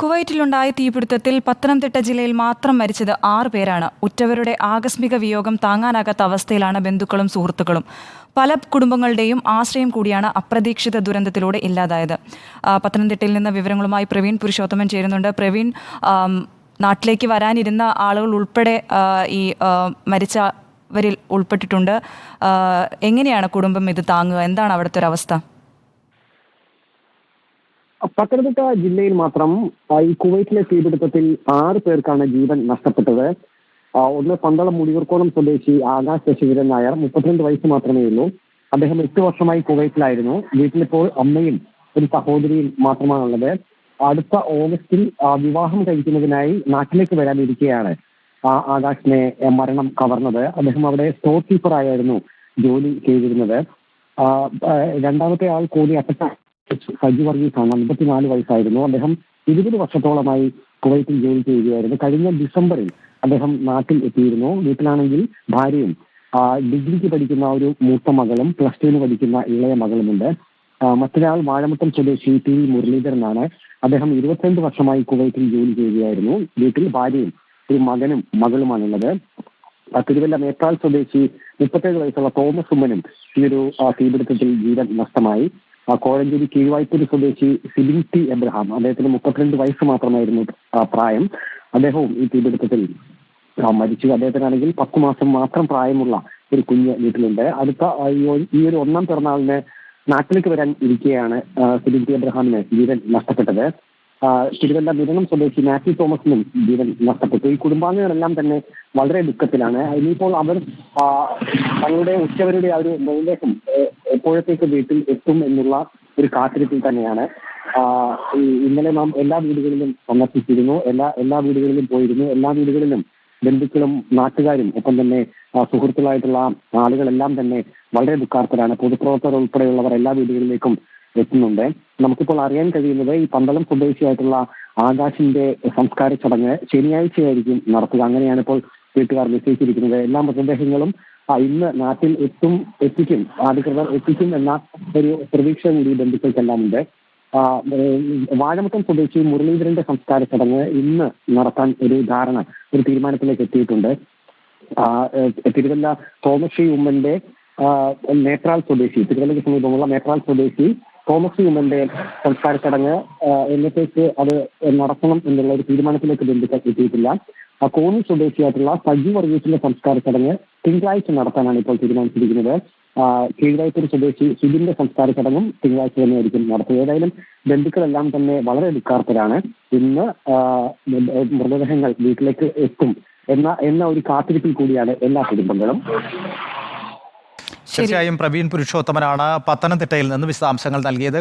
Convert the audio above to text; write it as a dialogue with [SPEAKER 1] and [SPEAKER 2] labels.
[SPEAKER 1] കുവൈറ്റിലുണ്ടായ തീപിടുത്തത്തിൽ പത്തനംതിട്ട ജില്ലയിൽ മാത്രം മരിച്ചത് ആറ് പേരാണ്. ഉറ്റവരുടെ ആകസ്മിക വിയോഗം താങ്ങാനാകാത്ത അവസ്ഥയിലാണ് ബന്ധുക്കളും സുഹൃത്തുക്കളും. പല കുടുംബങ്ങളുടെയും ആശ്രയം കൂടിയാണ് അപ്രതീക്ഷിത ദുരന്തത്തിലൂടെ ഇല്ലാതായത്. പത്തനംതിട്ടയിൽ നിന്ന് വിവരങ്ങളുമായി പ്രവീൺ പുരുഷോത്തമൻ ചേരുന്നുണ്ട്. പ്രവീൺ നാട്ടിലേക്ക് വരാനിരുന്ന ആളുകൾ ഉൾപ്പെടെ ഈ മരിച്ചവരിൽ ഉൾപ്പെട്ടിട്ടുണ്ട്. എങ്ങനെയാണ് കുടുംബം ഇത് താങ്ങുക? എന്താണ് അവിടുത്തെ ഒരു അവസ്ഥ
[SPEAKER 2] പത്തനംതിട്ട ജില്ലയിൽ മാത്രം ഈ കുവൈറ്റിലെ തീപിടുത്തത്തിൽ ആറ് പേർക്കാണ് ജീവൻ നഷ്ടപ്പെട്ടത്. ഒന്ന് പന്തളം മുടിയൂർക്കോണം സ്വദേശി ആകാശ് ശശിധരൻ നായർ മുപ്പത്തിരണ്ട് വയസ്സ് മാത്രമേ ഉള്ളൂ. അദ്ദേഹം എട്ട് വർഷമായി കുവൈറ്റിലായിരുന്നു. വീട്ടിലിപ്പോൾ അമ്മയും ഒരു സഹോദരിയും മാത്രമാണുള്ളത്. അടുത്ത ഓഗസ്റ്റിൽ വിവാഹം കഴിക്കുന്നതിനായി നാട്ടിലേക്ക് വരാനിരിക്കെയാണ് ആ ആകാശിനെ മരണം കവർന്നത്. അദ്ദേഹം അവിടെ സ്റ്റോർ കീപ്പറായിരുന്നു ജോലി ചെയ്തിരുന്നത്. രണ്ടാമത്തെ ആൾ കൂടി അറ്റത്ത വർഗീസ് ആണ് അമ്പത്തിനാല് വയസ്സായിരുന്നു. അദ്ദേഹം ഇരുപത് വർഷത്തോളമായി കുവൈറ്റിൽ ജോലി ചെയ്യുകയായിരുന്നു. കഴിഞ്ഞ ഡിസംബറിൽ അദ്ദേഹം നാട്ടിൽ എത്തിയിരുന്നു. വീട്ടിലാണെങ്കിൽ ഭാര്യയും ഡിഗ്രിക്ക് പഠിക്കുന്ന ഒരു മൂത്ത മകളും പ്ലസ് ടുവിന് പഠിക്കുന്ന ഇളയ മകളുമുണ്ട്. മറ്റൊരാൾ വാഴമുട്ടം സ്വദേശി ടി മുരളീധരനാണ്. അദ്ദേഹം ഇരുപത്തിരണ്ട് വർഷമായി കുവൈറ്റിൽ ജോലി ചെയ്യുകയായിരുന്നു. വീട്ടിൽ ഭാര്യയും ഒരു മകനും മകളുമാണുള്ളത്. തിരുവല്ല മേപ്പാൽ സ്വദേശി മുപ്പത്തേഴ് വയസ്സുള്ള തോമസ് ഉമ്മനും ഈ ഒരു തീപിടുത്തത്തിൽ ജീവൻ നഷ്ടമായി. കോഴഞ്ചേരി കീഴ്വായ്പൂർ സ്വദേശി സിബിൻ ടി എബ്രഹാം അദ്ദേഹത്തിന് മുപ്പത്തിരണ്ട് വയസ്സ് മാത്രമായിരുന്നു പ്രായം. അദ്ദേഹവും ഈ തീപിടുത്തത്തിൽ മരിച്ചു. അദ്ദേഹത്തിനാണെങ്കിൽ പത്ത് മാസം മാത്രം പ്രായമുള്ള ഒരു കുഞ്ഞ് വീട്ടിലുണ്ട്. അടുത്ത ഈ ഒരു- ഒന്നാം പിറന്നാളിന് നാട്ടിലേക്ക് വരാൻ ഇരിക്കെയാണ് സിബിൻ ടി എബ്രഹാമിന് ജീവൻ നഷ്ടപ്പെട്ടത്. തിരുവല്ല നിരണം സ്വദേശി മാത്യു തോമസിനും ജീവൻ നഷ്ടപ്പെട്ടു. ഈ കുടുംബാംഗങ്ങളെല്ലാം തന്നെ വളരെ ദുഃഖത്തിലാണ്. ഇനിയിപ്പോൾ അവർ തങ്ങളുടെ ഉച്ചവരുടെ ആ ഒരു മൃതദേഹം എപ്പോഴത്തേക്ക് വീട്ടിൽ എത്തും എന്നുള്ള ഒരു കാത്തിരിപ്പിൽ തന്നെയാണ്. ഇന്നലെ നാം എല്ലാ വീടുകളിലും സന്ദർശിച്ചിരുന്നു. എല്ലാ എല്ലാ വീടുകളിലും പോയിരുന്നു. എല്ലാ വീടുകളിലും ബന്ധുക്കളും നാട്ടുകാരും ഒപ്പം തന്നെ സുഹൃത്തുക്കളായിട്ടുള്ള ആളുകളെല്ലാം തന്നെ വളരെ ദുഃഖാർത്ഥരാണ് പൊതുപ്രവർത്തകർ ഉൾപ്പെടെയുള്ളവർ എല്ലാ വീടുകളിലേക്കും എത്തുന്നുണ്ട് നമുക്കിപ്പോൾ അറിയാൻ കഴിയുന്നത് ഈ പന്തളം സ്വദേശിയായിട്ടുള്ള ആകാശിന്റെ സംസ്കാര ചടങ്ങ് ശനിയാഴ്ചയായിരിക്കും നടത്തുക. അങ്ങനെയാണ് ഇപ്പോൾ വീട്ടുകാർ നിശ്ചയിച്ചിരിക്കുന്നത്. എല്ലാ മൃതദേഹങ്ങളും ഇന്ന് നാട്ടിൽ എത്തും എത്തിക്കും അധികൃതർ എത്തിക്കും എന്ന ഒരു പ്രതീക്ഷ കൂടി ബന്ധുക്കൾക്കെല്ലാം ഉണ്ട് വാഴമുട്ടം സ്വദേശി മുരളീധരന്റെ സംസ്കാര ചടങ്ങ് ഇന്ന് നടത്താൻ ഒരു ധാരണ ഒരു തീരുമാനത്തിലേക്ക് എത്തിയിട്ടുണ്ട്. തിരുവല്ല തോമശ്രീ ഉമ്മന്റെ നേത്രാൽ സ്വദേശി തിരുവല്ലയ്ക്ക് സമീപമുള്ള നേത്രാൽ സ്വദേശി തോമസ് ഹ്യൂമന്റെ സംസ്കാര ചടങ്ങ് എന്നത്തേക്ക് അത് നടത്തണം എന്നുള്ള ഒരു തീരുമാനത്തിലേക്ക് ബന്ധുക്കൾ എത്തിയിട്ടില്ല. കോന്നി സ്വദേശിയായിട്ടുള്ള സജി വർഗീസിന്റെ സംസ്കാര ചടങ്ങ് തിങ്കളാഴ്ച നടത്താനാണ് ഇപ്പോൾ തീരുമാനിച്ചിരിക്കുന്നത്. കീഴായത്തൂർ സ്വദേശി സുബിന്റെ സംസ്കാര ചടങ്ങും തിങ്കളാഴ്ച തന്നെയായിരിക്കും നടത്തുക ഏതായാലും ബന്ധുക്കളെല്ലാം തന്നെ വളരെ ദുഃഖാർത്ഥരാണ് ഇന്ന് മൃതദേഹങ്ങൾ വീട്ടിലേക്ക് എത്തും എന്ന എന്ന ഒരു കാത്തിരിപ്പിൽ കൂടിയാണ് എല്ലാ കുടുംബങ്ങളും.
[SPEAKER 3] തീർച്ചയായും പ്രവീൺ പുരുഷോത്തമനാണ് പത്തനംതിട്ടയിൽ നിന്ന് വിശദാംശങ്ങൾ നൽകിയത്.